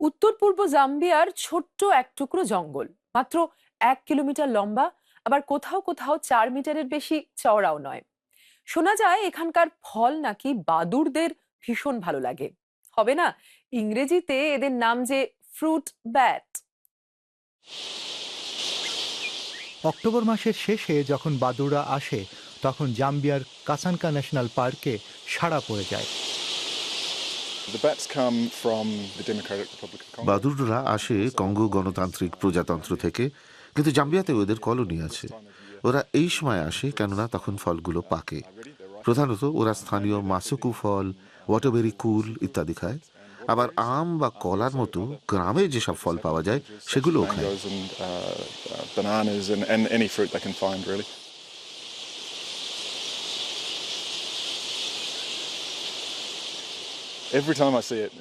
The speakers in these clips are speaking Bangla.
উত্তর পূর্ব জাম্বিয়ার ছোট্ট এক টুকরো জঙ্গল। মাত্র এক কিলোমিটার লম্বা, আবার কোথাও কোথাও চার মিটারের বেশি চওড়াও নয়। শোনা যায় এখানকার ফল নাকি বাদুড়দের ভীষণ ভালো লাগে। হবে না? ইংরেজিতে এদের নাম যে ফ্রুট ব্যাট। অক্টোবর মাসের শেষে যখন বাদুড়া আসে, তখন জাম্বিয়ার কাসানকা ন্যাশনাল পার্কে সাড়া পড়ে যায়। বাদুড়রা আসে কঙ্গো গণতান্ত্রিক প্রজাতন্ত্র থেকে কিন্তু জাম্বিয়াতে ওদের কলোনি আছে। ওরা এই সময় আসে কেননা তখন ফলগুলো পাকে। প্রধানত ওরা স্থানীয় মাসুকু ফল ওয়াটারবেরি কুল ইত্যাদি খায়। আবার আম বা কলার মতো গ্রামে যেসব ফল পাওয়া যায় সেগুলোও খায়।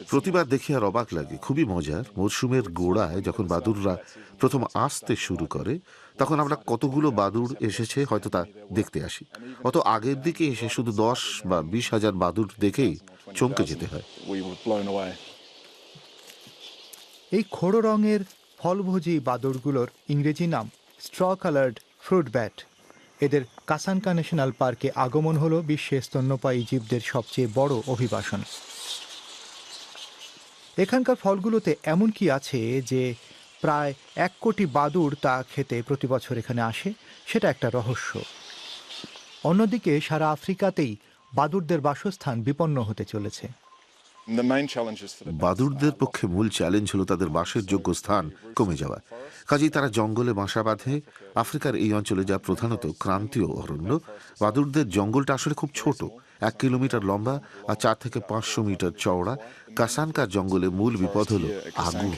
প্রতিবার দেখি আর অবাক লাগে। খুবই মজার। মরশুমের গোড়ায় যখন বাদুড়রা প্রথম আসতে শুরু করে তখন আমরা কতগুলো বাদুড় এসেছে হয়তো তা দেখতে আসি। অত আগের দিকে এসে শুধু দশ বা বিশ হাজার বাদুড় দেখেই চমকে যেতে হয়. এই খোড়ো রঙের ফলভোজী বাদুড়গুলোর ইংরেজি নাম স্ট্র কালার্ড ফ্রুট ব্যাট। এদের কাসানকা ন্যাশনাল পার্কে আগমন হলো বিশ্বে স্তন্যপায়ী জীবদের সবচেয়ে বড় অভিবাসন। এখানকার ফলগুলোতে এমন কি আছে যে প্রায় এক কোটি বাদুর তা খেতে প্রতি বছর এখানে আসে? সেটা একটা রহস্য। অন্যদিকে সারা আফ্রিকাতেই বাদুরদের বাসস্থান বিপন্ন হতে চলেছে। Are পক্ষে মূল চ্যালেঞ্জ হলো তাদের বাসের যোগ্য স্থান কমে যাওয়া। কাজেই তারা জঙ্গলে বাসা বাঁধে। আফ্রিকার এই অঞ্চলে যা প্রধানত ক্রান্তীয় অরণ্য বাদুরদের জঙ্গলটা আসলে খুব ছোট। এক কিলোমিটার লম্বা আর চার থেকে পাঁচশো মিটার চওড়া। কাসানকার জঙ্গলে মূল বিপদ হলো আগুন।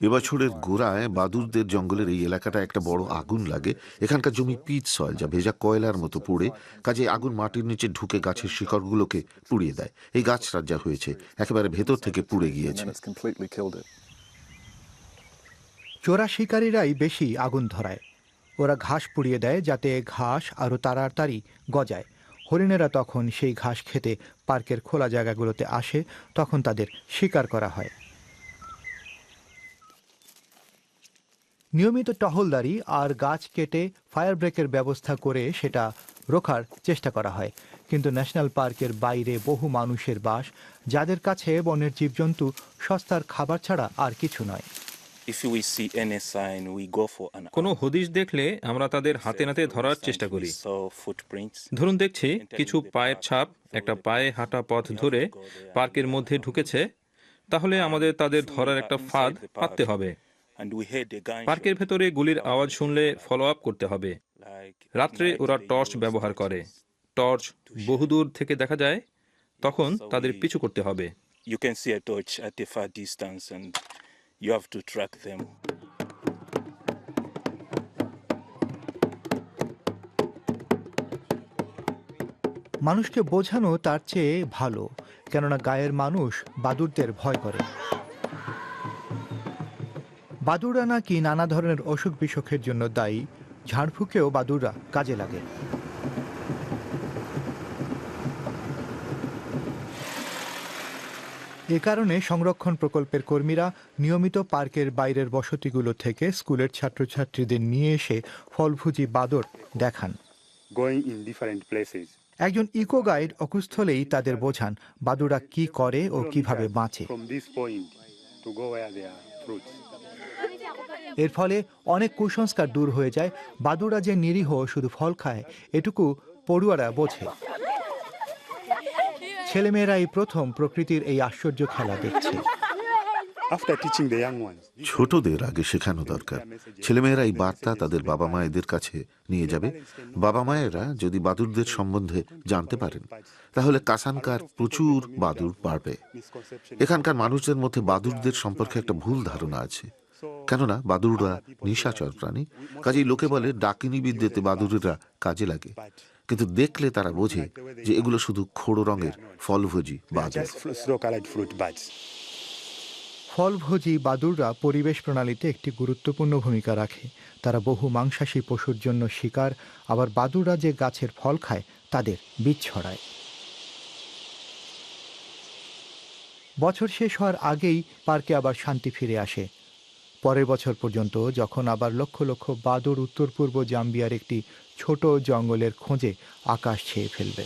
এবছরের গোড়ায় বাদুরদের জঙ্গলের এই এলাকাটা একটা বড় আগুন লাগে। এখানকার জমি পিচ সয়েল যা ভেজা কয়লার মতো পুড়ে। কাজে আগুন মাটির নিচে ঢুকে গাছের শিকড়গুলোকে পুড়িয়ে দেয়। এই গাছটা যা হয়েছে। একেবারে ভেতর থেকে পুড়ে গিয়েছে. চোরা শিকারীরাই বেশি আগুন ধরায়। ওরা ঘাস পুড়িয়ে দেয় যাতে ঘাস আরও তাড়াতাড়ি গজায়। হরিণেরা তখন সেই ঘাস খেতে পার্কের খোলা জায়গাগুলোতে আসে। তখন তাদের শিকার করা হয়। নিয়মিত টহলদারি আর গাছ কেটে ফায়ার ব্রেকের ব্যবস্থা করে সেটা রোখার চেষ্টা করা হয়। কিন্তু ন্যাশনাল পার্কের বাইরে বহু মানুষের বাস যাদের কাছে বনের জীবজন্তু সস্তার খাবার ছাড়া আর কিছু নয়। কোনো হদিশ দেখলে আমরা তাদের হাতে নাতে ধরার চেষ্টা করি। ধরুন দেখছি কিছু পায়ের ছাপ একটা পায়ে হাঁটা পথ ধরে পার্কের মধ্যে ঢুকেছে তাহলে আমাদের তাদের ধরার একটা ফাঁদ পাততে হবে। পার্কের ভেতরে গুলির আওয়াজ শুনলে ফলো আপ করতে হবে। রাত্রে ওরা টর্চ ব্যবহার করে। টর্চ বহুদূর থেকে দেখা যায় তখন তাদের পিছু করতে হবে। You can see a torch at a far distance and you have to track them. মানুষকে বোঝানো তার চেয়ে ভালো কেননা গায়ের মানুষ বাদুড়দের ভয় করে। বাদুড়া নাকি নানা ধরনের অসুখ বিসুখের জন্য দায়ী? ঝাড়ফুঁকেও বাদুড়রা কাজে লাগে। এ কারণে সংরক্ষণ প্রকল্পের কর্মীরা নিয়মিত পার্কের বাইরের বসতিগুলো থেকে স্কুলের ছাত্রছাত্রীদের নিয়ে এসে ফলভুজি বাদর দেখান. একজন ইকো গাইড অকুস্থলেই তাদের বোঝান বাদুরা কি করে ও কীভাবে বাঁচে। এর ফলে অনেক কুসংস্কার দূর হয়ে যায়। বাদুড়া যে নিরীহ শুধু ফল খায় এটুকু পড়ুয়ারা বোঝে। ছেলেমেয়েরা এই প্রথম প্রকৃতির এই আশ্চর্য খেলা দেখছে। ছোটদের আগে শেখানো দরকার। ছেলেমেয়েরা এই বার্তা তাদের বাবা মায়েদের কাছে নিয়ে যাবে। বাবা মায়েরা যদি বাদুরদের সম্বন্ধে জানতে পারেন তাহলে কাসানকার প্রচুর বাদুর বাড়বে এখানকার মানুষদের মধ্যে বাদুরদের সম্পর্কে একটা ভুল ধারণা আছে। কেননা বাদুড়রা নিশাচর প্রাণী, কাজেই লোকে বলে ডাকিনী বিদ্যেতে বাদুড়েরা কাজে লাগে। কিন্তু দেখলে তারা বোঝে যে এগুলো শুধু খোড়ো রঙের ফলভোজী বাদুর. ফলভোজী বাদুড়রা পরিবেশ প্রণালীতে একটি গুরুত্বপূর্ণ ভূমিকা রাখে। তারা বহু মাংসাশী পশুর জন্য শিকার, আবার বাদুড়রা যে গাছের ফল খায়, তাদের বীজ ছড়ায়। বছর শেষ হওয়ার আগেই পার্কে আবার শান্তি ফিরে আসে। পরের বছর পর্যন্ত যখন আবার লক্ষ লক্ষ বাদর উত্তর পূর্ব জাম্বিয়ার একটি ছোট জঙ্গলের খোঁজে আকাশ ছেয়ে ফেলবে।